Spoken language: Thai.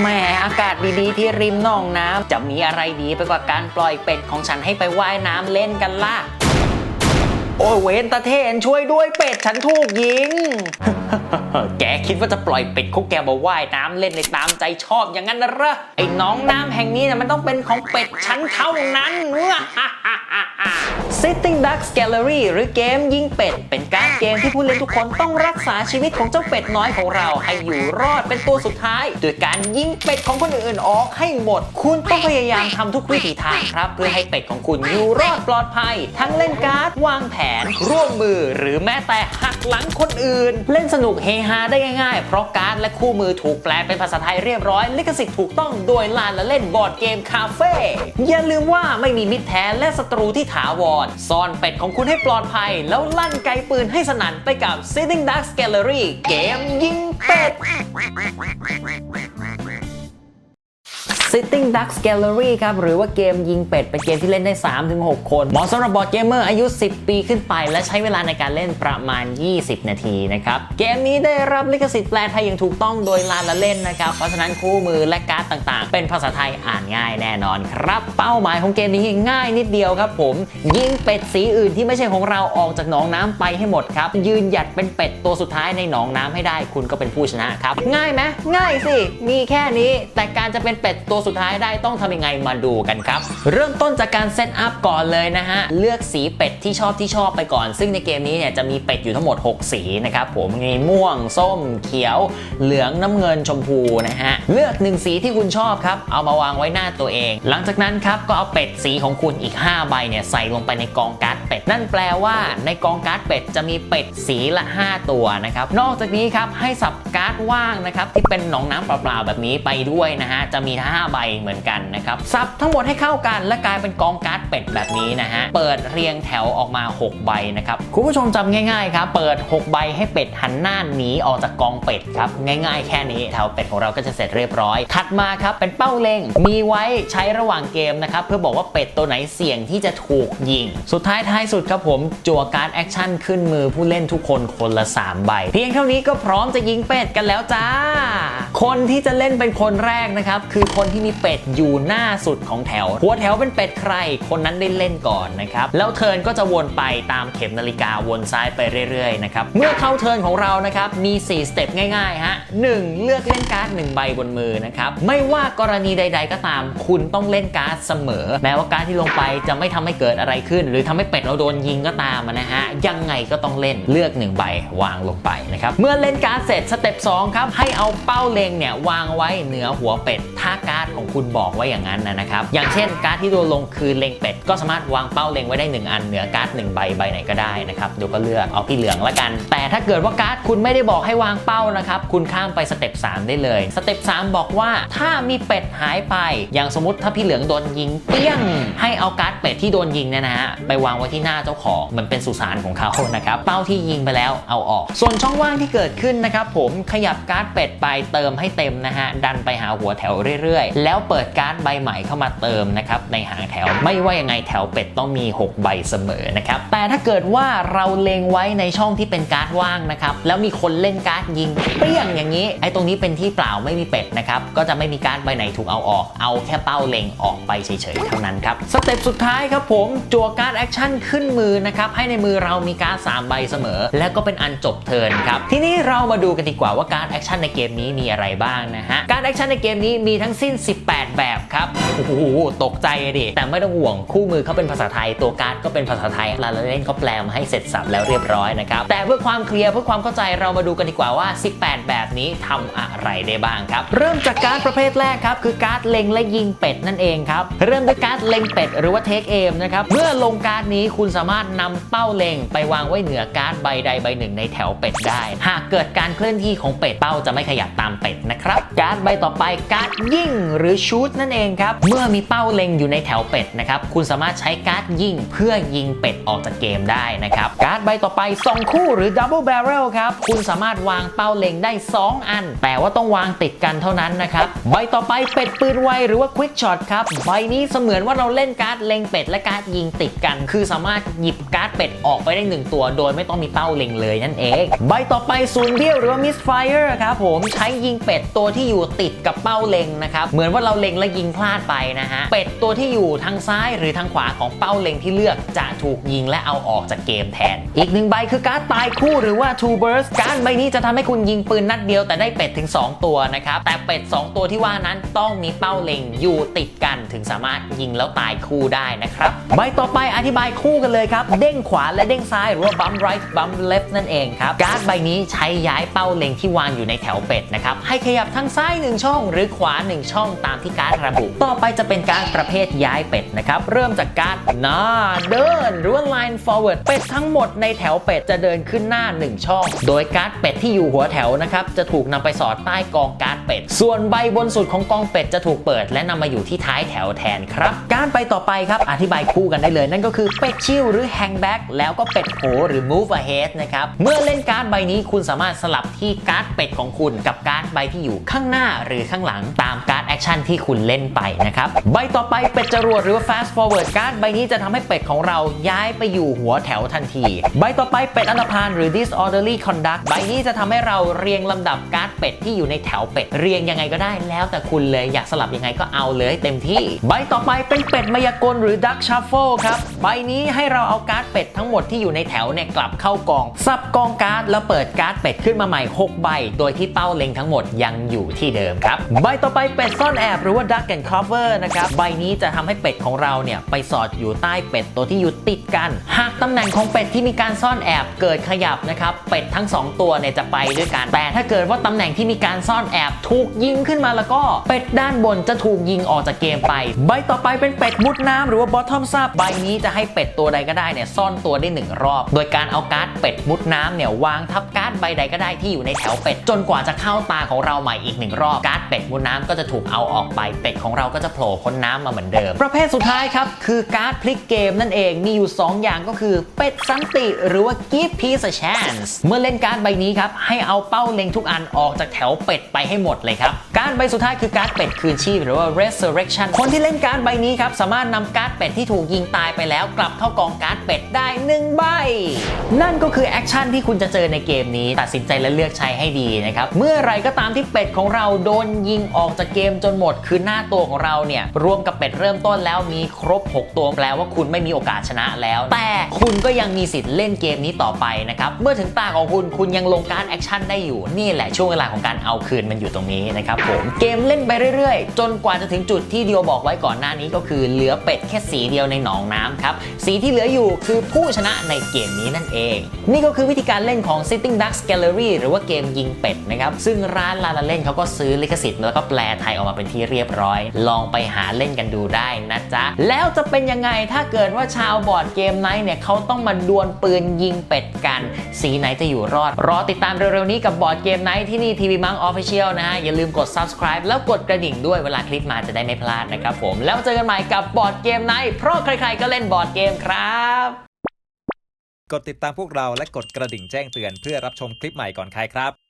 แหมอากาศดีๆที่ริมหนองน้ำจะมีอะไรดีไปกว่าการปล่อยเป็ดของฉันให้ไปว่ายน้ำเล่นกันล่ะ โอ้ยเวนตาเทนช่วยด้วยเป็ดฉันถูกยิง แกคิดว่าจะปล่อยเป็ดคุกแกมาว่ายน้ำเล่นในตามใจชอบอย่างนั้นนะเหรอไอ้หน้องน้ำแห่งนี้เนี่ยมันต้องเป็นของเป็ดฉันเท่านั้น Sitting Ducks Gallery หรือเกมยิงเป็ด เป็นการเกมที่ผู้เล่นทุกคนต้องรักษาชีวิตของเจ้าเป็ดน้อยของเรา ให้อยู่รอดเป็นตัวสุดท้ายโดยการยิงเป็ดของคนอื่นออกให้หมด คุณต้องพยายามทำทุกวิถีทางครับ เพื่อให้เป็ดของคุณอยู่รอดปลอดภัย ทั้งเล่นการ์ดวางแผน ร่วมมือหรือแม้แต่หักหลังคนอื่น เล่นสนุกเฮฮาได้ง่ายๆ เพราะการ์ดและคู่มือถูกแปลเป็นภาษาไทยเรียบร้อยลิขสิทธิ์ถูกต้องโดยลานและเล่นบอร์ดเกมคาเฟ่อย่าลืมว่าไม่มีมิตรแท้และศัตรูที่ถาวรซ่อนเป็ดของคุณให้ปลอดภัย แล้วลั่นไกปืนให้สนั่นไปกับ Sitting Ducks Gallery เกมยิงเป็ด Sitting Ducks Gallery ครับหรือว่าเกมยิงเป็ดเป็นเกมที่เล่นได้ 3-6 คนเหมาะสำหรับบอร์ดเกมเมอร์อายุ 10 ปีขึ้นไปและใช้เวลาในการเล่นประมาณ 20 นาทีนะครับเกมนี้ได้รับลิขสิทธิ์แปลไทยอย่างถูกต้องโดยลานละเล่นนะครับเพราะฉะนั้นคู่มือและการ์ดต่างๆ เป็นภาษาไทยอ่านง่ายแน่นอนครับ เป้าหมายของเกมนี้ง่ายนิดเดียวครับผมยิงเป็ดสีอื่นที่ไม่ใช่ของเราออกจากหนองน้ำไปให้หมดครับ ยืนหยัดเป็นเป็ดตัวสุดท้ายในหนองน้ำให้ได้ คุณก็เป็นผู้ชนะครับ ง่ายไหมง่ายสิ มีแค่นี้ แต่การจะเป็นเป็ดตัวสุดท้ายได้ต้องทำยังไงมาดูกันครับ เริ่มต้นจากการเซตอัพก่อนเลยนะฮะ เลือกสีเป็ดที่ชอบที่ชอบไปก่อน ซึ่งในเกมนี้เนี่ยจะมีเป็ดอยู่ทั้งหมด 6 สีนะครับผมมีม่วง ส้ม เขียว เหลืองน้ำเงินชมพูนะฮะ เลือกหนึ่งสีที่คุณชอบครับ เอามาวางไว้หน้าตัวเอง หลังจากนั้นครับก็เอาเป็ดสีของคุณอีก 5 ใบเนี่ยใส่ลงไปในกองการ์ดเป็ด นั่นแปลว่าในกองการ์ดเป็ดจะมีเป็ดสีละ 5 ตัวนะครับ นอกจากนี้ครับให้สับการ์ดว่างนะครับที่เป็นหนองน้ำเปล่าๆแบบนี้ไปด้วยนะฮะจะมี 5 ใบเหมือนกันนะครับสับทั้งหมดให้เข้ากัน และกลายเป็นกองการ์ดเป็ดแบบนี้นะฮะเปิดเรียงแถวออกมา 6 ใบนะครับคุณผู้ชมจำง่ายๆครับเปิด 6 ใบให้เป็ดหันหน้าหนีออกจากกองเป็ดครับง่าย ๆ แค่นี้แถวเป็ดของเราก็จะเสร็จเรียบร้อย ถัดมาครับเป็นเป้าเล็ง มีไว้ใช้ระหว่างเกมนะครับเพื่อบอกว่าเป็ดตัวไหนเสี่ยงที่จะถูกยิง สุดท้ายท้ายสุดครับผม จั่วการ์ดแอคชั่นขึ้นมือผู้เล่นทุกคนคนละ 3 ใบ เพียงเท่านี้ก็พร้อมจะยิงเป็ดกันแล้วจ้า คนที่จะเล่นเป็นคนแรกนะครับคือคนที่มีเป็ดอยู่หน้าสุดของแถว หัวแถวเป็นเป็ดใคร คนนั้นได้เล่นก่อนนะครับแล้วเทิร์นก็จะวนไปตามเข็มนาฬิกาวนซ้ายไปเรื่อยๆนะครับเมื่อเข้าเทิร์นของเรานะครับมี 4 สเต็ปง่ายๆฮะ 1. เลือกเล่นการ์ด1ใบบนมือนะครับ ไม่ว่ากรณีใด ๆ ก็ตาม คุณต้องเล่นการ์ดเสมอ แม้ว่าการ์ดที่ลงไปจะไม่ทำให้เกิดอะไรขึ้น หรือทำให้เป็ดเราโดนยิงก็ตามนะฮะ ยังไงก็ต้องเล่นเลือก1ใบวางลงไปนะครับ เมื่อเล่นการ์ดเสร็จสเต็ป2ครับ ให้เอาเป้าเล็งเนี่ยวางไว้เหนือหัวเป็ด ถ้าการ์ดของคุณบอกไว่าอย่างนั้นนะครับ อย่างเช่นการ์ดที่โดนลงคือเล็งเป็ด ก็สามารถวางเป้าเล็งไว้ได้ 1 อันเหนือการ์ด1ใบใบไหนก็ได้นะครับเดี๋ยวก็เลือกเอาพี่เหลืองละกัน แต่ถ้าเกิดว่าการ์ดคุณไม่ได้บอกให้วางเป้านะครับคุณข้ามไปสเต็ป3ได้เลยสเต็ป3บอกว่าถ้ามีเป็ดหายไป อย่างสมมติถ้าพี่เหลืองโดนยิงเปี้ยง ให้เอาการ์ดเป็ดที่โดนยิงเนี่ยนะฮะไปวางไว้ที่หน้าเจ้าของเหมือนเป็นสุสานของเขานะครับเป้าที่ยิงไปแล้วเอาออก ส่วนช่องว่างที่เกิดขึ้นนะครับผมขยับการ์ดเป็ดไปเติมให้เต็มนะฮะดันไปหาหัวแถวเรื่อยๆ แล้วเปิดการ์ดใบใหม่เข้ามาเติมนะครับในหางแถวไม่ว่ายังไงแถวเป็ดต้องมี 6 ใบเสมอนะครับแต่ถ้าเกิดว่าเราเลงไว้ในช่องที่เป็นการ์ดว่างนะครับแล้วมีคนเล่นการ์ดยิงเปี้ยงอย่างนี้ไอ้ตรงนี้เป็นที่เปล่าไม่มีเป็ดนะครับก็จะไม่มีการใบไหนถูกเอาออก เอาแค่เป้าเล็งออกไปเฉยๆเท่านั้นครับสเต็ปสุดท้ายครับผมจั่วการ์ดแอคชั่นขึ้นมือนะครับให้ในมือเรามีการ์ด3ใบเสมอ แล้วก็เป็นอันจบเทิร์นครับทีนี้เรามาดูกันดีกว่าว่าการ์ดแอคชั่นในเกมนี้มีอะไรบ้างนะฮะการ์ดแอคชั่นในเกมนี้มีทั้งสิ้น 18 แบบครับโอ้โหตกใจดิแต่ไม่ต้องห่วงคู่มือเขาเป็นภาษาไทยตัวการ์ดก็เป็นภาษาไทยลาลาเล่นเขาแปลมาให้เสร็จสับแล้วเรียบร้อยนะครับแต่เพื่อความเคลียร์เพื่อความเข้าใจเรามาดูกันดีกว่าว่า 18 แบบนี้ทำอะไรได้บ้างครับเริ่มจากการประเภทแรกครับ คือการ์ดเล็งและยิงเป็ดนั่นเองครับ เริ่มด้วยการ์ดเล็งเป็ด หรือว่าเทคเอมนะครับ เมื่อลงการ์ดนี้คุณสามารถนำเป้าเล็งไปวางไว้เหนือการ์ดใบใดใบหนึ่งในแถวเป็ดได้ หากเกิดการเคลื่อนที่ของเป็ดเป้าจะไม่ขยับตามเป็ดนะครับ การ์ดใบต่อไปการ์ดยิงหรือชูตนั่นเองครับ เมื่อมีเป้าเล็งอยู่ในแถวเป็ดนะครับ คุณสามารถใช้การ์ดยิงเพื่อยิงเป็ดออกจากเกมได้นะครับ การ์ดใบต่อไปสองคู่หรือ Double Barrel ครับ คุณสามารถวางเป้าเล็งได้ 2 อัน แต่ว่าต้องวางติดกันเท่านั้นนะครับใบต่อไปเป็ดปืนไวหรือว่า Quick Shot ครับใบนี้เสมือนว่าเราเล่นการ์ดเล็งเป็ดและการ์ดยิงติดกัน คือสามารถหยิบการ์ดเป็ดออกไปได้หนึ่งตัว โดยไม่ต้องมีเป้าเล็งเลยนั่นเอง ใบต่อไปศูนย์เบี้ยวหรือว่า Misfire ครับผมใช้ยิงเป็ดตัวที่อยู่ติดกับเป้าเล็งนะครับเหมือนว่าเราเล็งและยิงพลาดไปนะฮะเป็ดตัวที่อยู่ทางซ้ายหรือทางขวาของเป้าเล็งที่เลือกจะถูกยิงและเอาออกจากเกมแทน อีกหนึ่งใบคือการ์ดตายคู่หรือว่า Two Burst การ์ดใบนี้จะทำให้คุณยิงปืนนัดเดียวแต่ได้เป็ดถึง 2 ตัวนะครับแต่เป็ด 2 ตัวที่ว่านั้นต้องมีเป้าเล็งอยู่ติดกันถึงสามารถยิงแล้วตายคู่ได้นะครับใบต่อไปอธิบายคู่กันเลยครับ เด้งขวาและเด้งซ้ายหรือว่า bump right bump left นั่นเองครับการ์ดใบนี้ใช้ย้ายเป้าเล็งที่วางอยู่ในแถวเป็ดนะครับให้ขยับทางซ้าย 1 ช่อง หรือขวา 1 ช่องตามที่การ์ดระบุ ต่อไปจะเป็นการดประเภทย้ายเป็ดนะครับเริ่มจากการ์ดหน้าเดินหรือว่า line forward เป็ดทั้งหมดในแถวเป็ดจะเดินขึ้นหน้า 1 ช่อง โดยการ์ดเป็ดที่อยู่หัวแถวนะครับจะถูกนำไปสอดใต้กองการ์ดเป็ดส่วนใบบนสุดของกองเป็ดจะถูกเปิด และนำมาอยู่ที่ท้ายแถวแทนครับ การไปต่อไปครับอธิบายคู่กันได้เลย นั่นก็คือเป็ดชิลหรือแฮงแบ็กแล้วก็เป็ดโผหรือ move ahead นะครับเมื่อเล่นการ์ดใบนี้คุณสามารถสลับที่การ์ดเป็ดของคุณ กับการ์ดใบที่อยู่ข้างหน้าหรือข้างหลังตามการ คชั่นที่คุณเล่นไปนะครับใบต่อไปเป็ดจรวดหรือว่า fast forward การ์ดใบนี้จะทำให้เป็ดของเราย้ายไปอยู่หัวแถวทันที ใบต่อไปเป็ดอันธพาลหรือ disorderly conduct ใบนี้จะทำให้เราเรียงลำดับการ์ดเป็ดที่อยู่ในแถวเป็ดเรียงยังไงก็ได้แล้วแต่คุณเลยอยากสลับยังไงก็เอาเลยเต็มที่ ใบต่อไปเป็นเป็ดมายากลหรือ duck shuffle ครับใบนี้ให้เราเอาการ์ดเป็ดทั้งหมดที่อยู่ในแถวเนี่ยกลับเข้ากองสับกองการ์ดแล้วเปิดการ์ดเป็ดขึ้นมาใหม่ 6 ใบ โดยที่เป้าเล็งทั้งหมดยังอยู่ที่เดิมครับใบต่อไปเป็ดซ่อนแอบหรือว่า duck and cover นะครับ ใบนี้จะทำให้เป็ดของเราเนี่ยไปสอดอยู่ใต้เป็ดตัวที่อยู่ติดกัน หากตำแหน่งของเป็ดที่มีการซ่อนแอบเกิดขยับนะครับ เป็ดทั้งสองตัวเนี่ยจะไปด้วยกัน แต่ถ้าเกิดว่าตำแหน่งที่มีการซ่อนแอบถูกยิงขึ้นมาแล้วก็เป็ดด้านบนจะถูกยิงออกจากเกมไป ใบต่อไปเป็นเป็ดมุดน้ำหรือว่า bottom up ใบนี้จะให้เป็ดตัวใดก็ได้เนี่ยซ่อนตัวได้หนึ่งรอบ โดยการเอาการ์ดเป็ดมุดน้ำเนี่ยวางทับการ์ดใบใดก็ได้ที่อยู่ในแถวเป็ด จนกว่าจะเข้าตาของเราใหม่อีกหนึ่งรอบการ์ดเป็ดมุดน้ำก็จะถูกเอาออกไปเป็ดของเราก็จะโผล่พ้นน้ำมาเหมือนเดิม ประเภทสุดท้ายครับ คือการ์ดพลิกเกมนั่นเองมีอยู่ 2 อย่างก็คือเป็ดสันติหรือว่า give peace a chance เมื่อเล่นการ์ดใบนี้ครับ ให้เอาเป้าเล็งทุกอันออกจากแถวเป็ดไปให้หมดเลยครับ การ์ดใบสุดท้ายคือการ์ดเป็ดคืนชีพหรือว่า resurrection คนที่เล่นการ์ดใบนี้ครับสามารถนำการ์ดเป็ดที่ถูกยิงตายไปแล้ว กลับเข้ากองการ์ดเป็ดได้หนึ่งใบนั่นก็คือแอคชั่นที่คุณจะเจอในเกมนี้ตัดสินใจและเลือกใช้ให้ดีนะครับเมื่อไรก็ตามที่เป็ดของเราโดนยิงออกจากเกมจนหมด คือหน้าตัวของเราเนี่ยรวมกับเป็ดเริ่มต้นแล้วมีครบ 6 ตัวแปลว่าคุณไม่มีโอกาสชนะแล้ว แต่คุณก็ยังมีสิทธิ์เล่นเกมนี้ต่อไปนะครับเมื่อถึงตาของคุณคุณยังลงการแอคชั่นได้อยู่นี่แหละช่วงเวลาของการเอาคืนมันอยู่ตรงนี้นะครับผมเกมเล่นไปเรื่อยๆ จนกว่าจะถึงจุดที่เดียวบอกไว้ก่อนหน้านี้ก็คือเหลือเป็ดแค่สีเดียวในหนองน้ำครับสีที่เหลืออยู่คือผู้ชนะในเกมนี้นั่นเอง นี่ก็คือวิธีการเล่นของ Sitting Ducks Gallery หรือว่าเกมยิงเป็ดนะครับซึ่งร้านลาลาเล่นเขาก็ซื้อลิขสิทธิ์แล้วก็แปลไทยออกมาเป็นที่เรียบร้อย ลองไปหาเล่นกันดูได้นะจ๊ะ แล้วจะเป็นยังไงถ้าเกิดว่าชาวบอร์ดเกมไนท์เนี่ยเขาต้องมาดวลปืนยิงเป็ดกัน สีไหนจะอยู่รอด รอติดตามเร็วๆนี้กับบอร์ดเกมไนท์ที่นี่ทีวีมังออฟฟิเชียลนะฮะ อย่าลืมกด subscribe แล้วกดกระดิ่งด้วยเวลาคลิปมาจะได้ไม่พลาดนะครับผมแล้วเจอกันใหม่กับบอร์ดเกมไนท์เพราะใครๆก็เล่นบอร์ดเกมครับกดติดตามพวกเราและกดกระดิ่งแจ้งเตือนเพื่อรับชมคลิปใหม่ก่อนใครครับ